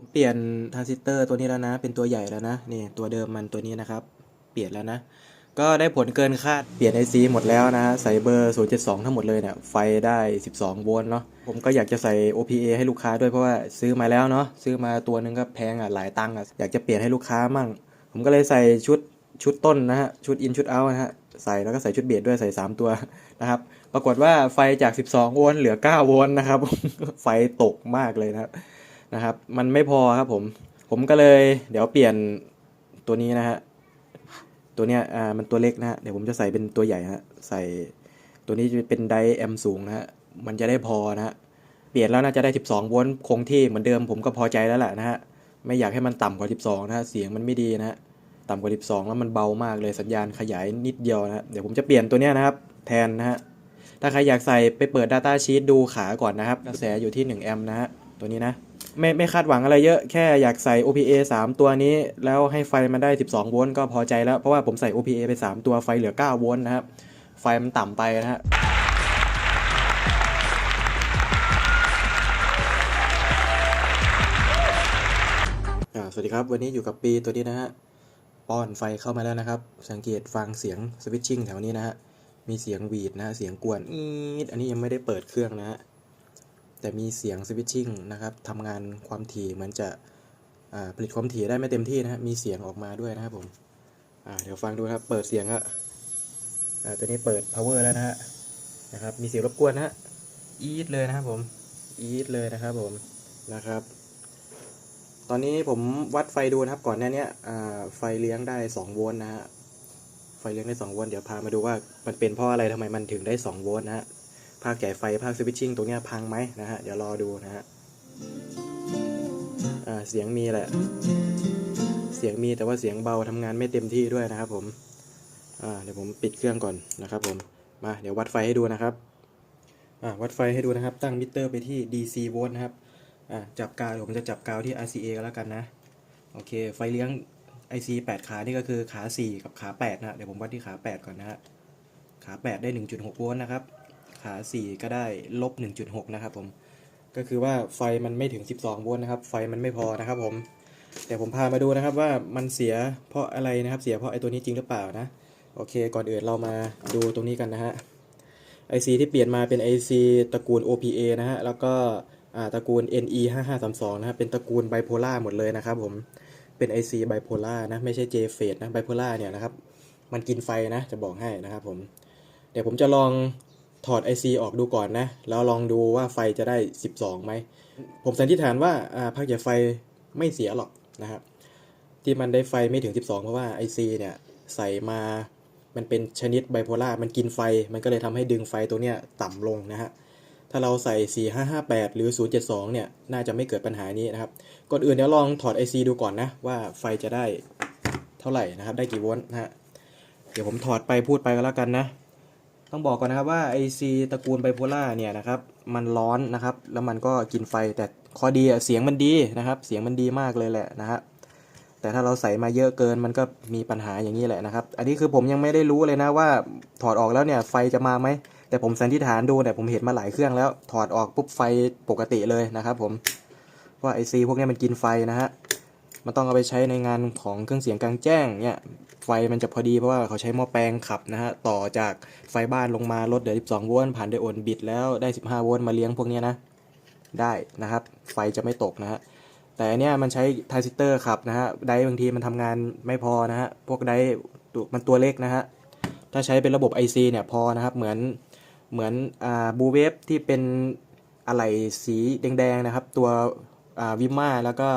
ผมเปลี่ยนทรานซิสเตอร์ตัวนี้แล้วนะ เป็นตัวใหญ่แล้วนะ นี่ตัวเดิมมันตัวนี้นะครับ เปลี่ยนแล้วนะ ก็ได้ผลเกินคาด เปลี่ยน IC หมดแล้วนะใส่เบอร์ 072 ทั้งหมดเลยเนี่ย ไฟได้ 12 โวลต์เนาะ ผมก็อยากจะใส่ OPA ให้ลูกค้าด้วยเพราะว่าซื้อมาแล้วเนาะ ซื้อมาตัวหนึงก็แพงอะ หลายตังค์อะ อยากจะเปลี่ยนให้ลูกค้ามั่ง ผมก็เลยใส่ชุดชุดต้นนะฮะ ชุดอินชุดเอานะฮะ ใส่แล้วก็ใส่ชุดเบสด้วยใส่ 3 ตัวนะครับ ปรากฏว่าไฟจาก 12 โวลต์เหลือ 9 โวลต์นะครับ ไฟตกมากเลยนะครับ นะครับ มันไม่พอครับผม ผมก็เลยเดี๋ยวเปลี่ยนตัวนี้นะฮะ ตัวเนี้ยอ่ามันตัวเล็กนะฮะ เดี๋ยวผมจะใส่เป็นตัวใหญ่ฮะ ใส่ตัวนี้จะเป็นไดแอมสูงนะฮะ มันจะได้พอนะฮะ เปลี่ยนแล้วน่าจะได้ 12 โวลต์คงที่เหมือนเดิมผมก็พอใจแล้วแหละนะฮะ ไม่อยากให้มันต่ำกว่า 12 นะฮะ เสียงมันไม่ดีนะฮะ ต่ำกว่า 12 แล้วมันเบามากเลยสัญญาณขยายนิดเดียวนะฮะ เดี๋ยวผมจะเปลี่ยนตัวเนี้ยนะครับ แทนนะฮะ ถ้าใครอยากใส่ไปเปิด Data Sheet ดูขาก่อนนะครับ กระแสอยู่ที่ 1 แอมป์นะฮะ ตัวนี้นะ ไม่ไม่คาดหวังอะไรเยอะแค่อยากใส่ OPA 3 ตัวนี้ แล้วให้ไฟมันได้ 12 โวลต์ก็พอใจแล้ว เพราะว่าผมใส่ OPA ไป 3 ตัวไฟเหลือ 9 โวลต์นะครับ ไฟมันต่ำไปนะฮะสวัสดีครับ วันนี้อยู่กับปีตัวนี้นะฮะ ป้อนไฟเข้ามาแล้วนะครับ สังเกตฟังเสียงสวิตชิ่งแถวนี้นะฮะ มีเสียงหวีดนะฮะเสียงกวนอีดอันนี้ยังไม่ได้เปิดเครื่องนะฮะ แต่มีเสียงสวิตชิ่งนะครับทำงานความถี่เหมือนจะผลิตความถี่ได้ไม่เต็มที่นะฮะมีเสียงออกมาด้วยนะครับผมเดี๋ยวฟังดูครับเปิดเสียงอะอ่าตัวนี้เปิด power แล้วนะฮะนะครับมีเสียงรบกวนนะฮะอีดเลยนะครับผมอีดเลยนะครับผมนะครับ ตอนนี้ผมวัดไฟดูนะครับก่อนหน้าเนี้ยไฟเลี้ยงได้ 2 โวลต์นะฮะไฟเลี้ยงได้ 2 โวลต์เดี๋ยวพามาดูว่ามันเป็นเพราะอะไรทำไมมันถึงได้ 2 โวลต์นะฮะ ภาคแก่ไฟภาคสวิตชิ่งตรงเนี้ยพังไหมนะฮะ เดี๋ยวรอดูนะฮะเสียงมีแหละ เสียงมีแต่ว่าเสียงเบาทำงานไม่เต็มที่ด้วยนะครับผมเดี๋ยวผมปิดเครื่องก่อนนะครับผมมาเดี๋ยววัดไฟให้ดูนะครับวัดไฟให้ดูนะครับ ตั้งมิเตอร์ไปที่ DC โวลต์นะครับจับกาวผมจะจับกาวที่ RCA ก็แล้วกันนะ โอเค ไฟเลี้ยง IC 8 ขานี่ก็คือขา 4 กับขา 8 นะ เดี๋ยวผมวัดที่ขา 8 ก่อนนะฮะขา 8 ได้ 1.6 โวลต์นะครับ ขา4 ก็ได้ลบ 1.6 นะครับผม ก็คือว่าไฟมันไม่ถึง 12 โวลต์นะครับ ไฟมันไม่พอนะครับผม แต่ผมพามาดูนะครับว่ามันเสียเพราะอะไรนะครับ เสียเพราะไอ้ตัวนี้จริงหรือเปล่านะ โอเค ก่อนอื่นเรามาดูตรงนี้กันนะฮะ IC ที่เปลี่ยนมาเป็น IC ตระกูล OPA นะฮะ แล้วก็ตระกูล NE 5532นะครับเป็นตระกูลไบโพล่าหมดเลยนะครับผม เป็น IC ไบโพล่านะ ไม่ใช่ J f a t e นะ ไบโพล่าเนี่ยนะครับ มันกินไฟนะ จะบอกให้นะครับผม เดี๋ยวผมจะลอง ถอด IC ออกดูก่อนนะ แล้วลองดูว่าไฟจะได้ 12ไหม ผมสันนิษฐานว่าอ่าภาคใหญ่ไฟไม่เสียหรอกนะครับ ที่มันได้ไฟไม่ถึง 12 เพราะว่า IC เนี่ยใส่มามันเป็นชนิดไบโพล่ามันกินไฟ มันก็เลยทำให้ดึงไฟตัวเนี้ยต่ำลงนะฮะ ถ้าเราใส่ 4558 หรือ 072 เนี่ย น่าจะไม่เกิดปัญหานี้นะครับ ก่อนอื่นเดี๋ยวลองถอด IC ดูก่อนนะ ว่าไฟจะได้เท่าไหร่นะครับ ได้กี่โวลต์นะฮะ เดี๋ยวผมถอดไปพูดไปก็แล้วกันนะ ต้องบอกก่อนนะครับว่า IC ตระกูลไบโพล่าเนี่ยนะครับมันร้อนนะครับ แล้วมันก็กินไฟแต่ข้อดีเสียงมันดีนะครับ เสียงมันดีมากเลยแหละนะฮะแต่ถ้าเราใส่มาเยอะเกินมันก็มีปัญหาอย่างนี้แหละนะครับ อันนี้คือผมยังไม่ได้รู้เลยนะว่าถอดออกแล้วเนี่ยไฟจะมาไหมแต่ผมสันนิษฐานดูเนี่ยผมเห็นมาหลายเครื่องแล้ว ถอดออกปุ๊บไฟปกติเลยนะครับ ผมว่าไอซีพวกนี้มันกินไฟนะฮะมันต้องเอาไปใช้ในงานของเครื่องเสียงกลางแจ้งเนี่ย มันจะพอดีเพราะว่าเขาใช้หม้อแปลงขับนะฮะต่อจากไฟบ้านลงมาลดเหลือ 12 โวลต์ผ่านไดโอดบิดแล้วได้ 15 โวลต์มาเลี้ยงพวกนี้นะ ได้นะครับ ไฟจะไม่ตกนะฮะแต่อันเนี้ยมันใช้ทรานซิสเตอร์ขับนะฮะไดบางทีมันทำงานไม่พอนะฮะพวกไดร์ตัวมันตัวเล็กนะฮะถ้าใช้เป็นระบบ IC เนี่ยพอนะครับเหมือนเหมือนอ่าบูเวฟที่เป็นอะไหล่สีแดงๆนะครับ ตัวอ่าวิมมาแล้วก็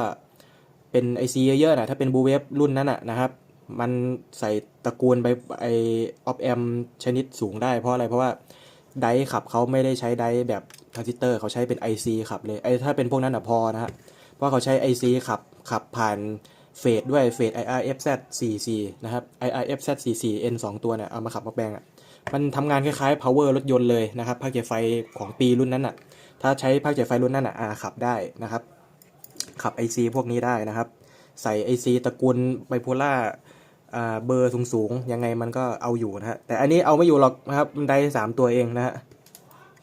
เป็น IC เยอะๆนะถ้าเป็นบูเวฟรุ่นนั้นอะนะครับ มันใส่ตระกูลไปไอออฟแอมชนิดสูงได้เพราะอะไรเพราะว่าไดขับเขาไม่ได้ใช้ไดแบบทรานซิสเตอร์เขาใช้เป็น IC ขับเลยไอถ้าเป็นพวกนั้นอะพอนะฮะเพราะเขาใช้ IC ขับขับผ่านเฟสด้วยเฟส IRFZ 44 นะครับ IRFZ 44 N 2 ตัวเนี่ยเอามาขับมาแปลงอะมันทำงานคล้ายๆ power รถยนต์เลยนะครับภาคเจไฟของปีรุ่นนั้นอะถ้าใช้ภาคเจไฟรุ่นนั้นอะอ่าขับได้นะครับขับ IC พวกนี้ได้นะครับ ใส่ IC ตระกูลไบโพล่า เบอร์สูงๆ ยังไงมันก็เอาอยู่นะฮะ แต่อันนี้เอาไม่อยู่หรอกนะครับมันได้สามตัวเองนะฮะ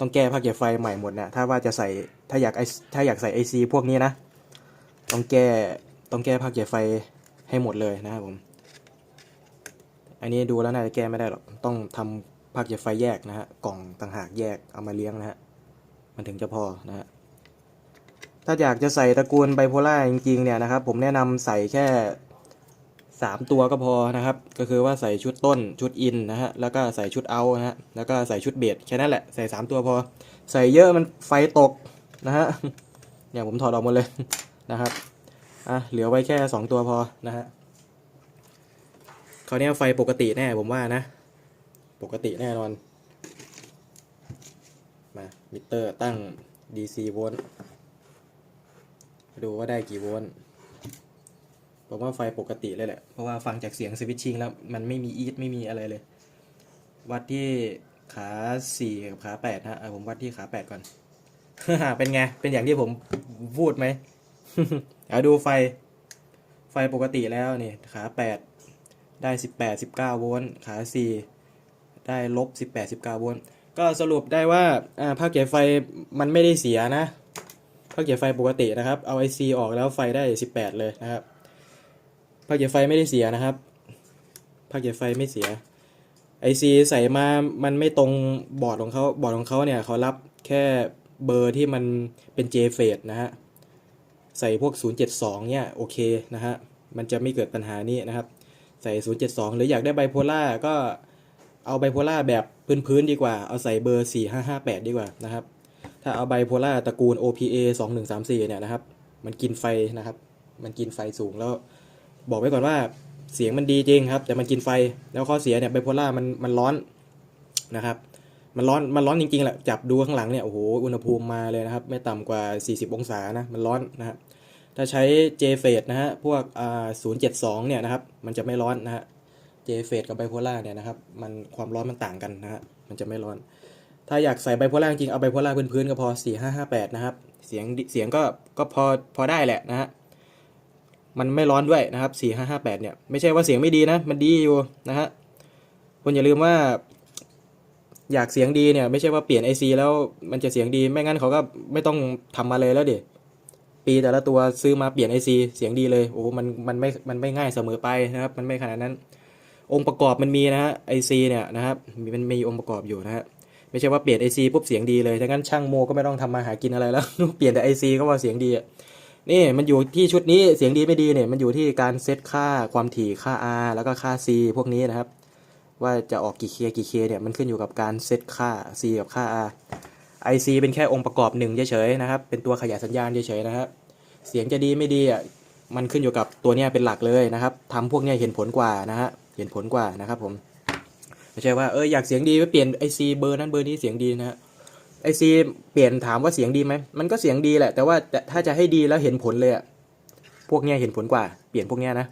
ต้องแก้ภาคเจไฟใหม่หมดนะถ้าว่าจะใส่ถ้าอยากไอถ้าอยากใส่ IC พวกนี้นะ ต้องแก้ต้องแก้ภาคใหญ่ไฟให้หมดเลยนะครับผม อันนี้ดูแล้วน่าจะแก้ไม่ได้หรอก ต้องทำภาคใหญ่ไฟแยกนะฮะ กล่องต่างหากแยกเอามาเลี้ยงนะฮะ มันถึงจะพอนะฮะ ถ้าอยากจะใส่ตระกูลไบโพล่าจริงๆเนี่ยนะครับ ผมแนะนำใส่แค่ สามตัวก็พอนะครับ ก็คือว่าใส่ชุดต้นชุดอินนะฮะแล้วก็ใส่ชุดเอานะฮะแล้วก็ใส่ชุดเบสแค่นั้นแหละใส่สามตัวพอ ใส่เยอะมันไฟตกนะฮะเนี่ยผมถอดออกหมดเลยนะครับอะเหลือไว้แค่สองตัวพอนะฮะคราวนี้ไฟปกติแน่ผมว่านะ ปกติแน่นอนมามิเตอร์ตั้ง DC โวลต์ดูว่าได้กี่โวลต์ ผมว่าไฟปกติเลยแหละ เพราะว่าฟังจากเสียงสวิตชิ่งแล้วมันไม่มีอีทไม่มีอะไรเลย วัดที่ขาสี่กับขาแปดนะผมวัดที่ขาแปดก่อนเป็นไง เป็นอย่างที่ผมพูดไหมเอาดูไฟ ไฟปกติแล้วนี่ ขาแปดได้สิบแปดสิบเก้าโวลต์ ขาสี่ได้ลบสิบแปดสิบเก้าโวลต์ ก็สรุปได้ว่าอ่าภาคเกียไฟมันไม่ได้เสียนะภาคเกียไฟปกตินะครับ เอาไอซีออกแล้วไฟได้สิบแปดเลยนะครับ ภาคเกียร์ไฟไม่ได้เสียนะครับภาคเกียร์ไฟไม่เสียไอซีใส่มามันไม่ตรงบอร์ดของเขาบอร์ดของเขาเนี่ยเขารับแค่เบอร์ที่มันเป็น J เฟสนะฮะ ใส่พวก 072 เนี่ย โอเคนะฮะ มันจะไม่เกิดปัญหานี้นะครับ ใส่ 072 หรืออยากได้ไบโพล่าก็เอาไบโพล่าแบบพื้นๆดีกว่า เอาใส่เบอร์ 4558 ดีกว่านะครับ ถ้าเอาไบโพล่าตระกูล OPA 2134 เนี่ยนะครับ มันกินไฟนะครับ มันกินไฟสูงแล้ว บอกไว้ก่อนว่าเสียงมันดีจริงครับ แต่มันกินไฟแล้วข้อเสียเนี่ยไบโพล่ามันมันร้อนนะครับ มันร้อนมันร้อนจริงๆแหละจับดูข้างหลังเนี่ยโอ้โหอุณหภูมิมาเลยนะครับ ไม่ต่ำกว่า 40 องศานะมันร้อนนะครับถ้าใช้ J f a d e นะฮะพวกอ่า072 เนี่ยนะครับ มันจะไม่ร้อนนะฮะ J f a d e กับไบโพล่าเนี่ยนะครับมันความร้อนมันต่างกันนะฮะมันจะไม่ร้อน ถ้าอยากใส่ไบโพล่าจริงเอาไบโพล่าพื้นๆก็พอ4558นะครับเสียงเสียงก็ก็พอพอได้แหละนะฮะ มันไม่ร้อนด้วยนะครับ 4558 เนี่ย ไม่ใช่ว่าเสียงไม่ดีนะ มันดีอยู่นะฮะคุณอย่าลืมว่า อยากเสียงดีเนี่ย ไม่ใช่ว่าเปลี่ยน IC แล้วมันจะเสียงดี ไม่งั้นเขาก็ไม่ต้องทำมาเลยแล้วเด็ปีแต่ละตัวซื้อมาเปลี่ยน IC เสียงดีเลย โอ้มันมันไม่ มันไม่ง่ายเสมอไปนะครับ มันไม่ขนาดนั้น องค์ประกอบมันมีนะฮะ IC เนี่ยนะครับ มันมีองค์ประกอบอยู่นะฮะไม่ใช่ว่าเปลี่ยน IC ปุ๊บเสียงดีเลยถ้างั้นช่างโมก็ไม่ต้องทำมาหากินอะไรแล้ว เปลี่ยนแต่ IC ก็ว่าเสียงดีอะ นี่มันอยู่ที่ชุดนี้เสียงดีไม่ดีเนี่ยมันอยู่ที่การเซตค่าความถี่ค่า R แล้วก็ค่า C พวกนี้นะครับ ว่าจะออกกี่เคกี่เคเนี่ยมันขึ้นอยู่กับการเซตค่า C กับค่า R IC เป็นแค่องค์ประกอบหนึ่งเฉยๆนะครับ เป็นตัวขยายสัญญาณเฉยๆนะครับ เสียงจะดีไม่ดีอะมันขึ้นอยู่กับตัวเนี้ยเป็นหลักเลยนะครับทำพวกเนี้ยเห็นผลกว่านะฮะเห็นผลกว่านะครับผมไม่ใช่ว่าเอออยากเสียงดีไปเปลี่ยน IC เบอร์นั้นเบอร์นี้เสียงดีนะฮะ IC เปลี่ยนถามว่าเสียงดีไหม มันก็เสียงดีแหละ แต่ว่าถ้าจะให้ดีแล้วเห็นผลเลยอะพวกเนี้ยเห็นผลกว่า เปลี่ยนพวกเนี้ยนะ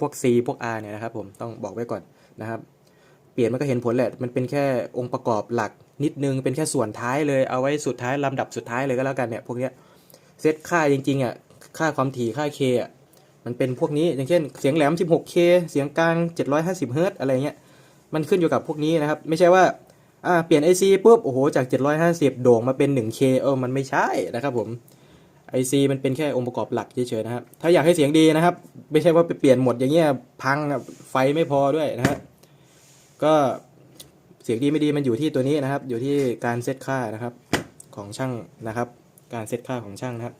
พวก C พวก R เนี่ยนะครับผมต้องบอกไว้ก่อนนะครับ เปลี่ยนมันก็เห็นผลแหละ มันเป็นแค่องค์ประกอบหลักนิดนึง เป็นแค่ส่วนท้ายเลย เอาไว้สุดท้ายลำดับสุดท้ายเลยก็แล้วกันเนี่ยพวกเนี้ย เซตค่าจริงๆอะค่าความถี่ค่า K อะมันเป็นพวกนี้ อย่างเช่น เสียงแหลม 16K เสียงกลาง 750เฮิรต์อะไรเงี้ย มันขึ้นอยู่กับพวกนี้นะครับ ไม่ใช่ว่า อ่าเปลี่ยน IC ปุ๊บโอ้โหจาก 750 โด่งมาเป็น 1K เออมันไม่ใช่นะครับผม IC มันเป็นแค่องค์ประกอบหลักเฉยๆนะครับ ถ้าอยากให้เสียงดีนะครับ ไม่ใช่ว่าไปเปลี่ยนหมดอย่างเงี้ยพังอะไฟไม่พอด้วยนะฮะก็เสียงดีไม่ดีมันอยู่ที่ตัวนี้นะครับ อยู่ที่การเซตค่านะครับของช่างนะครับ การเซตค่าของช่างนะครับ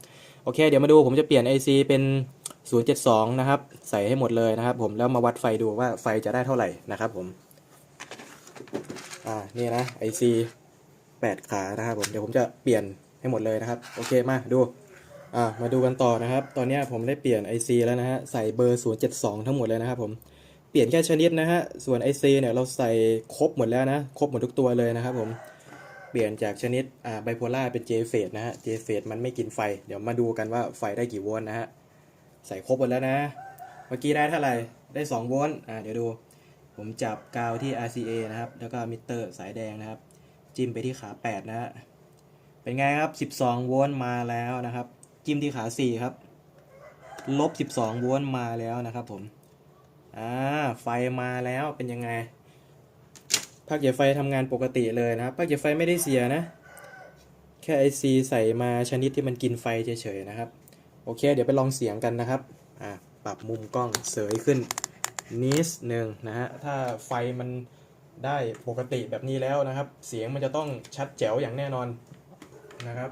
โอเค เดี๋ยวมาดูผมจะเปลี่ยน IC เป็น 072 นะครับ ใส่ให้หมดเลยนะครับ ผมแล้วมาวัดไฟดูว่าไฟจะได้เท่าไหร่นะครับผม นี่นะ IC 8 ขานะครับผมเดี๋ยวผมจะเปลี่ยนให้หมดเลยนะครับ โอเคมาดูอ่ามาดูกันต่อนะครับ ตอนนี้ผมได้เปลี่ยน IC แล้วนะฮะใส่เบอร์ 072 ทั้งหมดเลยนะครับผมเปลี่ยนแค่ชนิดนะฮะส่วน IC เนี่ยเราใส่ครบหมดแล้วนะครบหมดทุกตัวเลยนะครับผมเปลี่ยนจากชนิดอ่าไบโพล่าเป็น J f a d e นะฮะ J f a d e มันไม่กินไฟ เดี๋ยวมาดูกันว่าไฟได้กี่โวลต์นะฮะใส่ครบหมดแล้วนะ เมื่อกี้ได้เท่าไหร่ได้2โวลต์อ่าเดี๋ยวดู ผมจับกาวที่ RCA นะครับ แล้วก็มิเตอร์สายแดงนะครับ จิ้มไปที่ขา 8 นะฮะ เป็นไงครับ 12 โวลต์มาแล้วนะครับ จิ้มที่ขา 4 ครับ ลบ 12 โวลต์มาแล้วนะครับผม อ่า ไฟมาแล้วเป็นยังไงภาคใหญ่ไฟทำงานปกติเลยนะครับภาคใหญ่ไฟไม่ได้เสียนะ แค่ IC ใส่มาชนิดที่มันกินไฟเฉยๆนะครับ โอเค เดี๋ยวไปลองเสียงกันนะครับ อ่า ปรับมุมกล้องเสยขึ้น นิดหนึ่งนะฮะ ถ้าไฟมันได้ปกติแบบนี้แล้วนะครับ เสียงมันจะต้องชัดแจ๋วอย่างแน่นอนนะครับ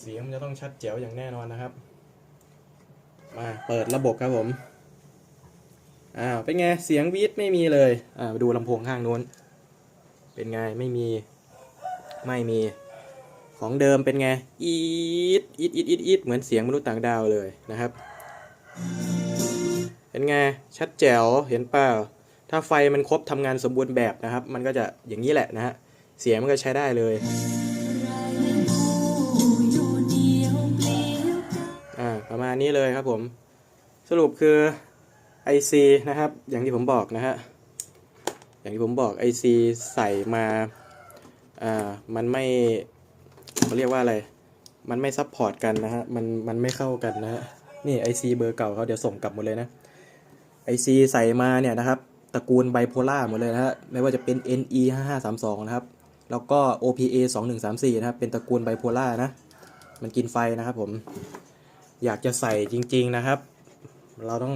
เสียงมันจะต้องชัดแจ๋วอย่างแน่นอนนะครับ มาเปิดระบบครับผมอ้าวเป็นไงเสียงวีดไม่มีเลยอ่าดูลำโพงข้างนู้น เป็นไงไม่มีไม่มีของเดิมเป็นไงอีดอีดอีดอีดอีดเหมือนเสียงมนุษย์ต่างดาวเลยนะครับ เป็นไง ชัดแจ๋ว เห็นเปล่า ถ้าไฟมันครบทำงานสมบูรณ์แบบนะครับ มันก็จะอย่างนี้แหละนะฮะ เสียงมันก็ใช้ได้เลย อ่า ประมาณนี้เลยครับผม สรุปคือ IC นะครับ อย่างที่ผมบอกนะฮะ อย่างที่ผมบอก IC ใส่มา อ่า มันไม่เขาเรียกว่าอะไร มันไม่ซับพอร์ตกันนะฮะ มัน มันไม่เข้ากันนะฮะ นี่ IC เบอร์เก่าเขาเดี๋ยวส่งกลับหมดเลยนะ IC ใส่มาเนี่ยนะครับตระกูลไบโพล่าหมดเลยนะฮะไม่ว่าจะเป็น NE 5532นะครับแล้วก็ OPA 2134นะครับเป็นตระกูลไบโพล่านะมันกินไฟนะครับผมอยากจะใส่จริง ๆนะครับ เราต้อง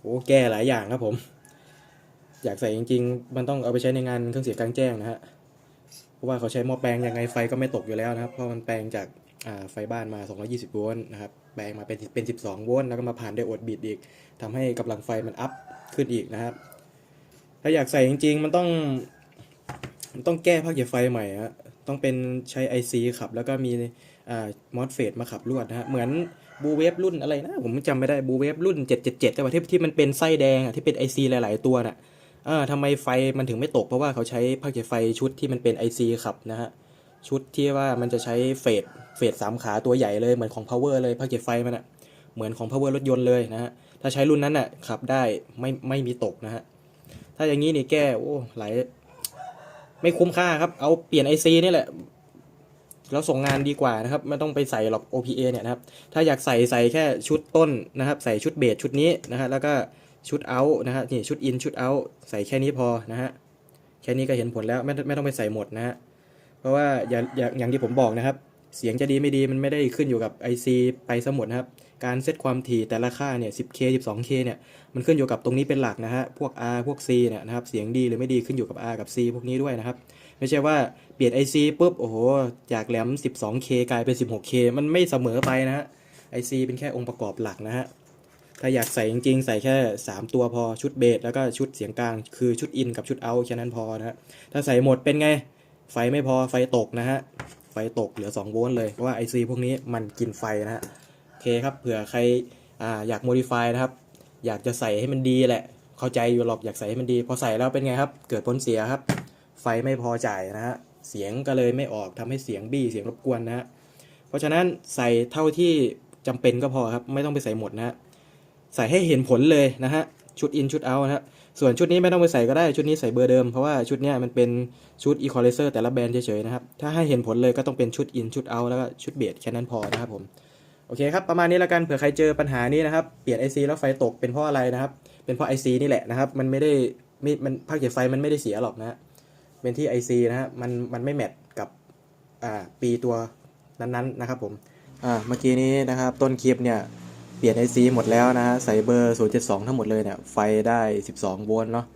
โอ้แก้หลายอย่างครับผม อยากใส่จริง ๆ มันต้องเอาไปใช้ในงานเครื่องเสียงกลางแจ้งนะฮะเพราะว่าเขาใช้หม้อแปลงยังไงไฟก็ไม่ตกอยู่แล้วนะครับ เพราะมันแปลงจากไฟบ้านมา 220 โวลต์นะครับ แปลงมาเป็นเป็น12 โวลต์แล้วก็มาผ่านไดโอดบิดอีกทำให้กำลังไฟมันอัพขึ้นอีกนะครับ ถ้าอยากใส่จริง ๆ มันต้องมันต้องแก้ภาคเก็บไฟใหม่ฮะต้องเป็นใช้ IC ขับ แล้วก็มีอ่ามอสเฟตมาขับลวดนะฮะเหมือนบูเวฟรุ่นอะไรนะ ผมจำไม่ได้บูเวฟรุ่น 777 แต่ว่าที่ที่มันเป็นไส้แดงอะที่เป็น IC หลาย ๆ ตัวน่ะเอ่าทำไมไฟมันถึงไม่ตก เพราะว่าเขาใช้ภาคเก็บไฟชุดที่มันเป็น IC ขับนะฮะชุดที่ว่ามันจะใช้เฟส เฟสสามขาตัวใหญ่เลยเหมือนของ power เลยภาคเก็บไฟมันอะเหมือนของ power รถยนต์เลยนะฮะถ้าใช้รุ่นนั้นน่ะขับได้ไม่ไม่มีตกนะฮะถ้าอย่างนี้นี่แก้โอ้หลายไม่คุ้มค่าครับ เอาเปลี่ยน IC นี่แหละ แล้วส่งงานดีกว่านะครับ ไม่ต้องไปใส่หรอก OPA เนี่ยนะครับ ถ้าอยากใส่ใส่แค่ชุดต้นนะครับ ใส่ชุดเบสชุดนี้นะฮะแล้วก็ชุดเอานะฮะนี่ชุดอินชุดเอาใส่แค่นี้พอนะฮะแค่นี้ก็เห็นผลแล้วไม่ไม่ต้องไปใส่หมดนะฮะเพราะว่าอย่าอย่างอย่างที่ผมบอกนะครับ เสียงจะดีไม่ดีมันไม่ได้ขึ้นอยู่กับ IC ไปซะหมดนะครับ การเซตความถี่แต่ละค่าเนี่ย 10K 12K เนี่ย มันขึ้นอยู่กับตรงนี้เป็นหลักนะฮะ พวก R พวก C เนี่ยนะครับ เสียงดีหรือไม่ดีขึ้นอยู่กับ R กับ C พวกนี้ด้วยนะครับ ไม่ใช่ว่าเปลี่ยน IC ปุ๊บ โอ้โห จากแหลม 12K กลายเป็น 16K มันไม่เสมอไปนะฮะ IC เป็นแค่องค์ประกอบหลักนะฮะ ถ้าอยากใส่จริงๆ ใส่แค่ 3 ตัวพอ ชุดเบสแล้วก็ชุดเสียงกลาง คือชุดอินกับชุดเอาแค่นั้นพอนะฮะ ถ้าใส่หมดเป็นไง ไฟไม่พอ ไฟตกนะฮะ ไฟตกเหลือ 2 โวลต์เลยเพราะว่า IC พวกนี้มันกินไฟนะฮะโอเคครับเผื่อใครออยากโมดิฟายนะครับ อยากจะใส่ให้มันดีแหละ เข้าใจอยู่หรอกอยากใส่ให้มันดี พอใส่แล้วเป็นไงครับ เกิดผลเสียครับ ไฟไม่พอจ่ายนะฮะเสียงก็เลยไม่ออกทำให้เสียงบี้เสียงรบกวนนะฮะเพราะฉะนั้นใส่เท่าที่จำเป็นก็พอครับ ไม่ต้องไปใส่หมดนะฮะใส่ให้เห็นผลเลยนะฮะ ชุดอินชุดเอานะฮะส่วนชุดนี้ไม่ต้องไปใส่ก็ได้ชุดนี้ใส่เบอร์เดิม เพราะว่าชุดนี้มันเป็นชุด equalizer แต่ละแบรนด์เฉยๆนะครับ ถ้าให้เห็นผลเลยก็ต้องเป็นชุดอินชุดเอาแล้วก็ชุดเบสแค่นั้นพอนะครับผมโอเคครับประมาณนี้แล้วกันเผื่อใครเจอปัญหานี้นะครับเปลี่ยน IC แล้วไฟตกเป็นเพราะอะไรนะครับ เป็นเพราะ IC นี่แหละนะครับ มันไม่ได้ไม่มันภาคเก็บไฟมันไม่ได้เสียหรอกนะฮะเป็นที่ IC นะฮะมันมันไม่แมทกับอ่าปีตัวนั้นๆนะครับผมอ่าเมื่อกี้นี้นะครับต้นคลิปเนี่ย เปลี่ยน IC หมดแล้วนะฮะใส่เบอร์ 072 ทั้งหมดเลยเนี่ยไฟได้ 12 โวลต์เนาะ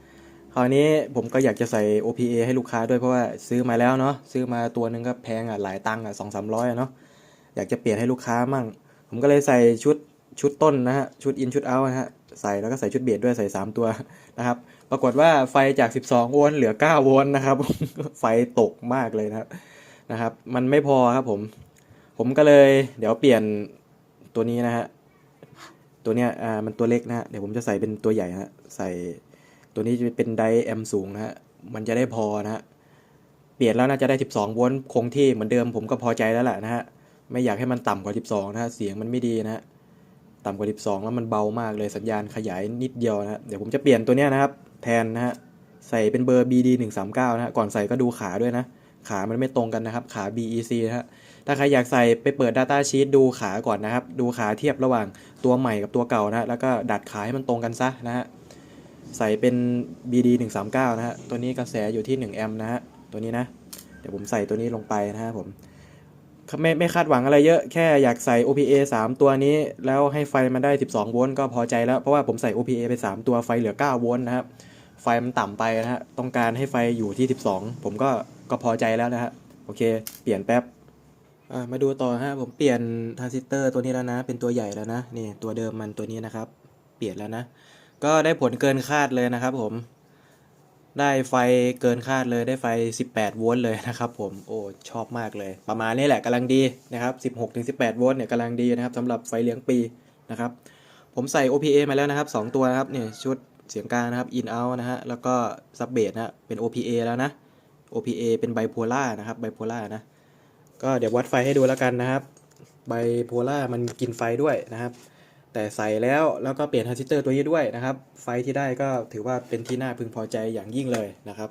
คราวนี้ผมก็อยากจะใส่ OPA ให้ลูกค้าด้วยเพราะว่าซื้อมาแล้วเนาะซื้อมาตัวหนึงก็แพงอะหลายตังค์อะ2 3 0 0เนาะอยากจะเปลี่ยนให้ลูกค้ามั่ง ผมก็เลยใส่ชุดชุดต้นนะฮะชุดอินชุดเอานะฮะใส่แล้วก็ใส่ชุดเบสด้วยใส่ 3 ตัวนะครับ ปรากฏว่าไฟจาก 12 โวลต์เหลือ 9 โวลต์นะครับ ไฟตกมากเลยนะครับนะครับ มันไม่พอครับผม ผมก็เลยเดี๋ยวเปลี่ยนตัวนี้นะฮะ ตัวเนี้ยอ่ามันตัวเล็กนะฮะเดี๋ยวผมจะใส่เป็นตัวใหญ่ฮะใส่ตัวนี้จะเป็นไดแอมสูงนะฮะมันจะได้พอนะฮะเปลี่ยนแล้วน่าจะได้ 12โวลต์คงที่เหมือนเดิมผมก็พอใจแล้วแหละนะฮะไม่อยากให้มันต่ำกว่า 12 นะฮะเสียงมันไม่ดีนะฮะต่ำกว่า 12 แล้วมันเบามากเลยสัญญาณขยายนิดเดียวนะฮะเดี๋ยวผมจะเปลี่ยนตัวเนี้ยนะครับ แทนนะฮะใส่เป็นเบอร์ BD 139นะฮะก่อนใส่ก็ดูขาด้วยนะ ขามันไม่ตรงกันนะครับ ขา BEC นะฮะ ถ้าใครอยากใส่ไปเปิด Data Sheet ดูขาก่อนนะครับ ดูขาเทียบระหว่างตัวใหม่กับตัวเก่านะฮะแล้วก็ดัดขาให้มันตรงกันซะนะฮะใส่เป็น BD 139นะฮะตัวนี้กระแสอยู่ที่1แอมป์นะฮะตัวนี้นะ เดี๋ยวผมใส่ตัวนี้ลงไปนะฮะผมไม่ไม่คาดหวังอะไรเยอะแค่อยากใส่ OPA 3 ตัวนี้ แล้วให้ไฟมันได้ 12 โวลต์ก็พอใจแล้ว เพราะว่าผมใส่ OPA ไป 3 ตัวไฟเหลือ 9 โวลต์นะครับ ไฟมันต่ำไปนะฮะต้องการให้ไฟอยู่ที่ 12 ผมก็ก็พอใจแล้วนะฮะโอเค เปลี่ยนแป๊บ มาดูต่อฮะผมเปลี่ยนทรานซิสเตอร์ตัวนี้แล้วนะ เป็นตัวใหญ่แล้วนะนี่ตัวเดิมมันตัวนี้นะครับ เปลี่ยนแล้วนะ ก็ได้ผลเกินคาดเลยนะครับ ผม ได้ไฟเกินคาดเลยได้ไฟ 18 โวลต์เลยนะครับผมโอ้ชอบมากเลย ประมาณนี้แหละกำลังดีนะครับ 16-18 โวลต์เนี่ยกำลังดีนะครับสำหรับไฟเลี้ยงปีนะครับ ผมใส่ OPA มาแล้วนะครับ 2 ตัวนะครับเนี่ยชุดเสียงกลางนะครับ in out นะฮะแล้วก็ซับเบสนะฮะเป็น OPA แล้วนะ OPA เป็นไบโพล่านะครับไบโพล่านะ ก็เดี๋ยววัดไฟให้ดูแล้วกันนะครับไบโพล่ามันกินไฟด้วยนะครับ แต่ใส่แล้วแล้วก็เปลี่ยนทรานซิสเตอร์ตัวนี้ด้วยนะครับ ไฟที่ได้ก็ถือว่าเป็นที่น่าพึงพอใจอย่างยิ่งเลยนะครับ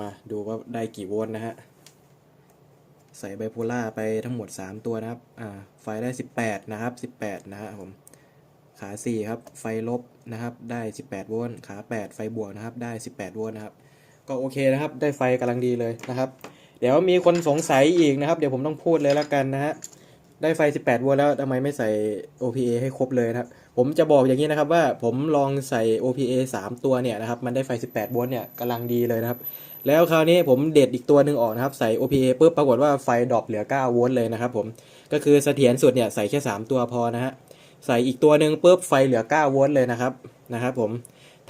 มาดูว่าได้กี่โวลต์นะฮะใส่ไบโพล่าไปทั้งหมด 3 ตัวนะครับ อ่า ไฟได้ 18 นะครับ 18 นะฮะผม ขา 4 ครับ ไฟลบนะครับ ได้ 18 โวลต์ ขา 8 ไฟบวกนะครับ ได้ 18 โวลต์นะครับ ก็โอเคนะครับ ได้ไฟกำลังดีเลยนะครับ เดี๋ยวมีคนสงสัยอีกนะครับ เดี๋ยวผมต้องพูดเลยแล้วกันนะฮะ ได้ไฟ 18โวลต์แล้วทำไมไม่ใส่ OPA ให้ครบเลยนะครับ ผมจะบอกอย่างนี้นะครับว่าผมลองใส่ OPA 3 ตัวเนี่ยนะครับ มันได้ไฟ 18โวลต์เนี่ยกำลังดีเลยนะครับ แล้วคราวนี้ผมเด็ดอีกตัวหนึ่งออกนะครับ ใส่ OPA ปุ๊บปรากฏว่าไฟดรอปเหลือ 9 โวลต์เลยนะครับผม ก็คือเสถียรสุดเนี่ยใส่แค่ 3 ตัวพอนะฮะ ใส่อีกตัวหนึ่งปุ๊บไฟเหลือ 9 โวลต์เลยนะครับ นะครับผม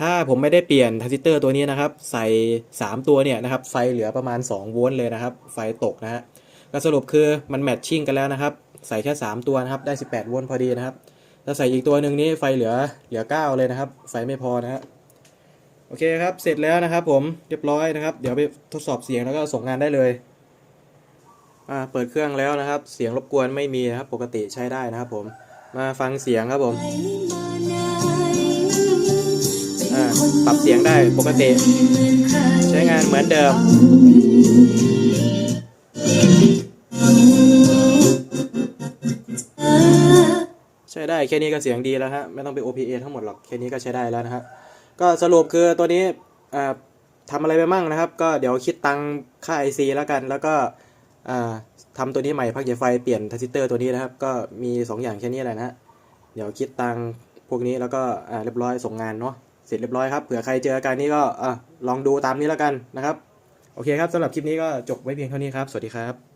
ถ้าผมไม่ได้เปลี่ยนทรานซิสเตอร์ตัวนี้นะครับ ใส่ 3 ตัวเนี่ยนะครับ ไฟเหลือประมาณ 2 โวลต์เลยนะครับ ไฟตกนะฮะก็สรุปคือมันแมทชิ่งกันแล้วนะครับ ใส่แค่ 3 ตัวนะครับ ได้ 18 โวลต์พอดีนะครับ ถ้าใส่อีกตัวหนึ่งนี้ไฟเหลือเหลือ 9 เลยนะครับ ไฟไม่พอนะฮะโอเคครับ เสร็จแล้วนะครับ ผม เรียบร้อยนะครับ เดี๋ยวไปทดสอบเสียงแล้วก็ส่งงานได้เลย อ่า เปิดเครื่องแล้วนะครับ เสียงรบกวนไม่มีนะครับ ปกติใช้ได้นะครับ ผม มาฟังเสียงครับผม ปรับเสียงได้ปกติ ใช้งานเหมือนเดิม ใช้ได้แค่นี้ก็เสียงดีแล้วฮะ ไม่ต้องไป OPA ทั้งหมดหรอก แค่นี้ก็ใช้ได้แล้วนะครับก็สรุปคือตัวนี้ทำอะไรไปมั่งนะครับ ก็เดี๋ยวคิดตังค่า IC แล้วกัน แล้วก็ทำตัวนี้ใหม่พักใยไฟเปลี่ยนทรานซิสเตอร์ตัวนี้นะครับ ก็มี 2 อย่างแค่นี้แหละนะฮะเดี๋ยวคิดตังพวกนี้แล้วก็เรียบร้อยส่งงานเนาะ เสร็จเรียบร้อยครับเผื่อใครเจออาการนี้ก็อ่าลองดูตามนี้แล้วกันนะครับ โอเคครับสำหรับคลิปนี้ก็จบไว้เพียงเท่านี้ครับ สวัสดีครับ